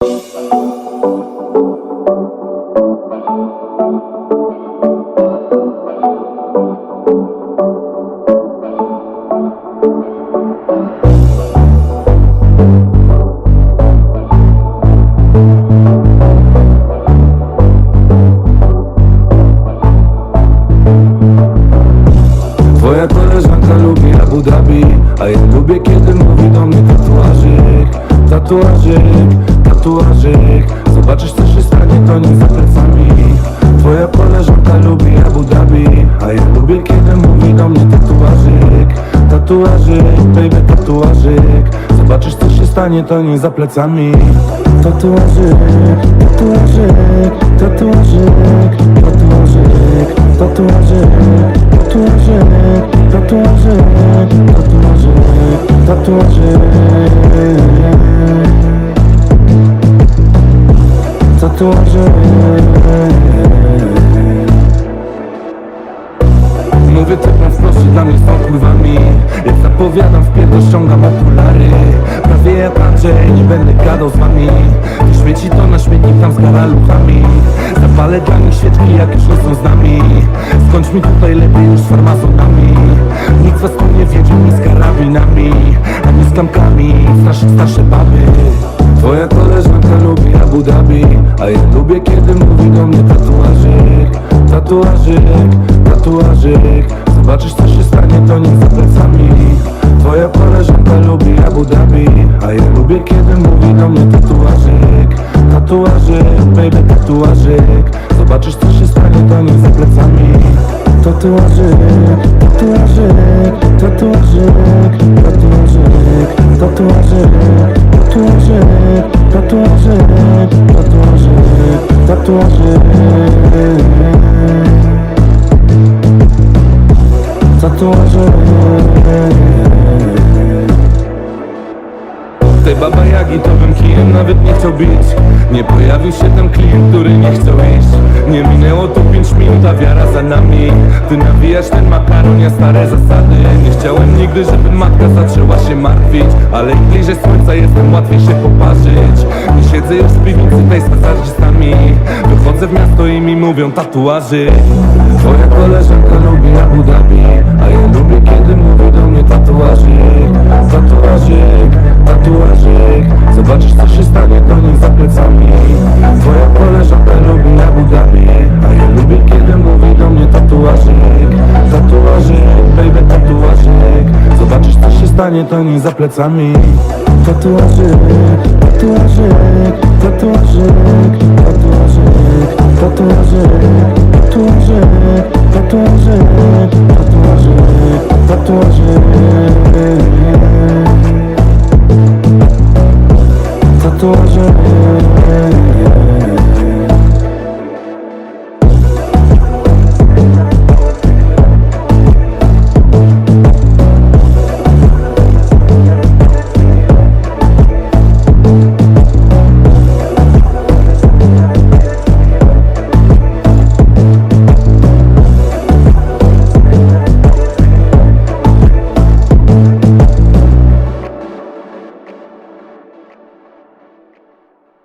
Twoja koleżanka lubi Abu Dhabi A ja lubię kiedy mówi mnie tatuażyk Tatuażyk, tatuażyk. Zobaczysz co się stanie to nie za plecami. Twoja koleżanka lubi Abu Dhabi A ja lubię kiedy mówi do mnie tatuażyk. Tatuażyk, baby tatuażyk. Zobaczysz co się stanie to nie za plecami. Tatuażyk, tatuażyk, tatuażyk, w pierdol ściągam okulary. Prawie jak Andrzej, nie będę gadał z wami. To śmieci to na śmietnik tam z karaluchami Zapalę dla nich świeczki jak już nie są z nami. Skończ mi tutaj lepiej już z farmazonami. Nikt was tu nie wiedzie mi z karabinami. Ani z klamkami, starsze, starsze baby. Twoja koleżanka lubi Abu Dhabi A ja lubię kiedy mówi do mnie tatuażyk. Tatuażyk, tatuażyk. Zobaczysz co się stanie to nie za Dhabi A ja lubię kiedy mówi do mnie tatuażyk. Tatuażyk, baby tatuażyk. Zobaczysz co się stanie to nie za plecami. Tatuażyk, tatuażyk, tatuażyk, tatuażyk, tatuażyk, tatuażyk, tatuażyk, tatuażyk, tatuażyk. Tatuażyk baba Jagi to bym kijem nawet nie chciał bić Nie pojawił się tam klient, który nie chciał iść. Nie minęło tu pięć minut, a wiara za nami. Ty nawijasz ten makaron, ja stare zasady. Nie chciałem nigdy, żeby matka zaczęła się martwić. Ale im bliżej słońca jestem, łatwiej się poparzyć. Nie siedzę już w piwnicy tej z masażystami Wychodzę w miasto i mi mówią tatuaży. Twoja koleżanka lubi Abu Dhabi A ja lubię kiedy mówi do mnie tatuażyk. Tatuażyk, Kochanie to nie za plecami. Tatuażyk, tatuażyk, tatuażyk.